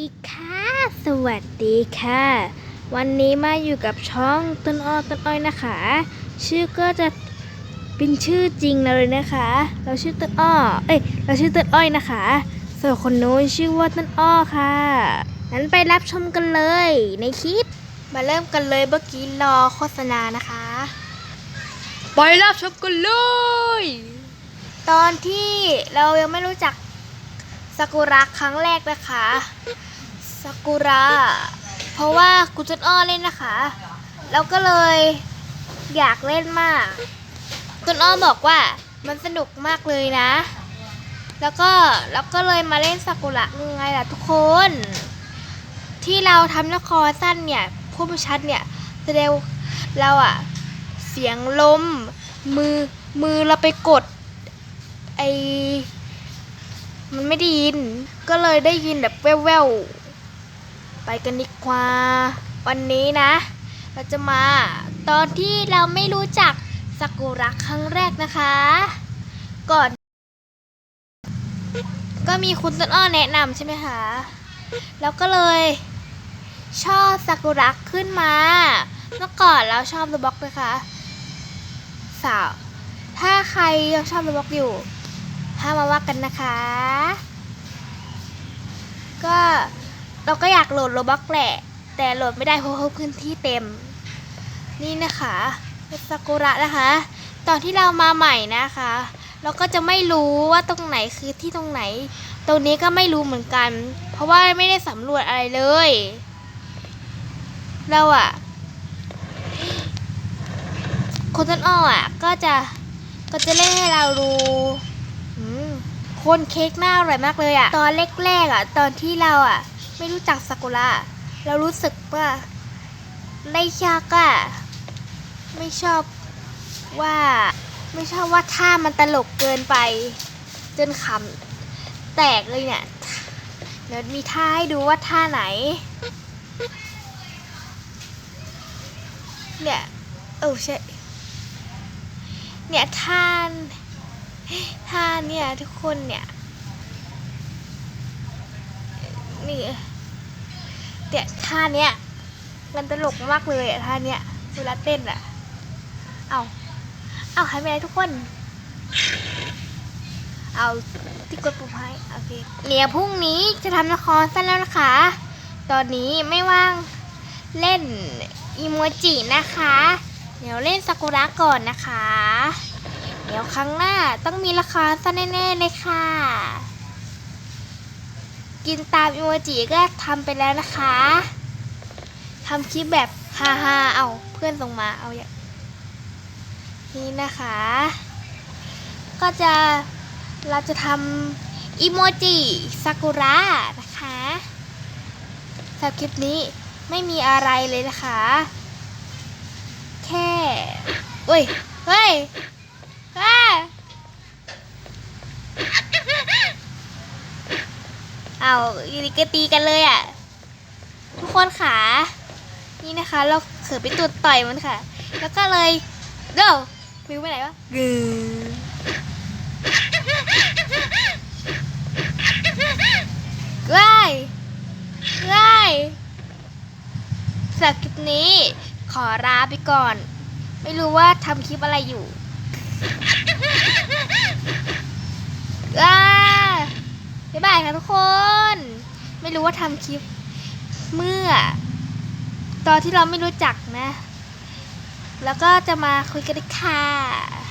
สวัสดีค่ะ สวัสดีค่ะ วันนี้มาอยู่กับช่องต้นอ้อต้นอ้อยนะคะ ชื่อก็จะเป็นชื่อจริงเราเลยนะคะ เราชื่อต้นอ้อ เอ้ย เราชื่อต้นอ้อยนะคะ ส่วนคนโน้นชื่อว่าต้นอ้อค่ะงั้นไปรับชมกันเลยในคลิป มาเริ่มกันเลยเมื่อกี้รอโฆษณานะคะ ไปรับชมกันเลย ตอนที่เรายังไม่รู้จักซากุระครั้งแรกนะคะ ซากุระ เพราะว่าคุณจนอ้อเล่นนะคะเราก็เลยอยากเล่นมากต้นอ้อบอกว่ามันสนุกมากเลยนะ แล้วก็เราก็เลยมาเล่นซากุระยังไงล่ะทุกคน ที่เราทำละครสั้นเนี่ยผู้บัญชัดเนี่ยแสดงเราอะเสียงลม มือมือเราไปกดไอมันไม่ได้ยิน ก็เลยได้ยินแบบแว่วๆ ไปกันดีกว่า วันนี้นะ เราจะมาตอนที่เราไม่รู้จักซากุระครั้งแรกนะคะ ก่อน ก็มีคุณต้นอ้อแนะนำใช่ไหมคะแล้วก็เลยชอบซากุระขึ้นมา เมื่อก่อนเราชอบดอะบ็อกนะคะสาว ถ้าใครยังชอบระบ็อกอยู่ห้ามมาว่ากันนะคะ ก็ เราก็อยากโหลดโรบ็อกแหละ แต่โหลดไม่ได้เพราะพื้นที่เต็ม นี่นะคะเป็นซากุระนะคะ ตอนที่เรามาใหม่นะคะ เราก็จะไม่รู้ว่าตรงไหนคือที่ตรงไหน ตรงนี้ก็ไม่รู้เหมือนกัน เพราะว่าไม่ได้สำรวจอะไรเลย เราอะคนต้นอ้ออะก็จะก็จะเล่นให้เราดูอืมคนเค้กหน้าอร่อยมากเลยอะตอนแรกๆอะตอนที่เราอะ ไม่รู้จักซากุระเรารู้สึกว่าได้ยากอะไม่ชอบว่าไม่ชอบว่าท่ามันตลกเกินไป จนขำแตกเลยเนี่ยเดี๋ยวมีท่าให้ดูว่าท่าไหน เนี่ยเออใช่เนี่ยท่านท่านเนี่ยทุกคนเนี่ย นี่เนี่ยท่าเนี้ยมันตลกมากเลยอะท่าเนี้ยเวลาเต้นอะเอาเอาหายไปไหนทุกคน เอาที่กดปุ่มให้โอเคเนี่ยพรุ่งนี้จะทำละครสั้นแล้วนะคะ ตอนนี้ไม่ว่างเล่นอีโมจินะคะ เดี๋ยวเล่นซากุระก่อนนะคะ เดี๋ยวครั้งหน้าต้องมีราคาสั้นแน่ๆเลยค่ะ กินตามอีโมจิก็ทำไปแล้วนะคะทำคลิปแบบฮาฮาๆเอาเพื่อนส่งมาเอาอย่างนี้นะคะ ก็จะเราจะทำอีโมจิซากุระนะคะสำหรับคลิปนี้ไม่มีอะไรเลยนะคะ แค่เฮ้ย เฮ้ยเฮ้ย เอาอยู่ดีก็ตีกันเลยอะ ทุกคนขานี่นะคะ เราเขือไปตุดต่อยมันค่ะ แล้วก็เลยเด้อมิวไปไหนวะกึว้ายว้ายสำหรับคลิปนี้ขอลาไปก่อน ไม่รู้ว่าทำคลิปอะไรอยู่ว้าบ๊ายบายค่ะทุกคน ไม่รู้ว่าทำคลิป เมื่อ ตอนที่เราไม่รู้จักนะ แล้วก็จะมาคุยกันค่ะ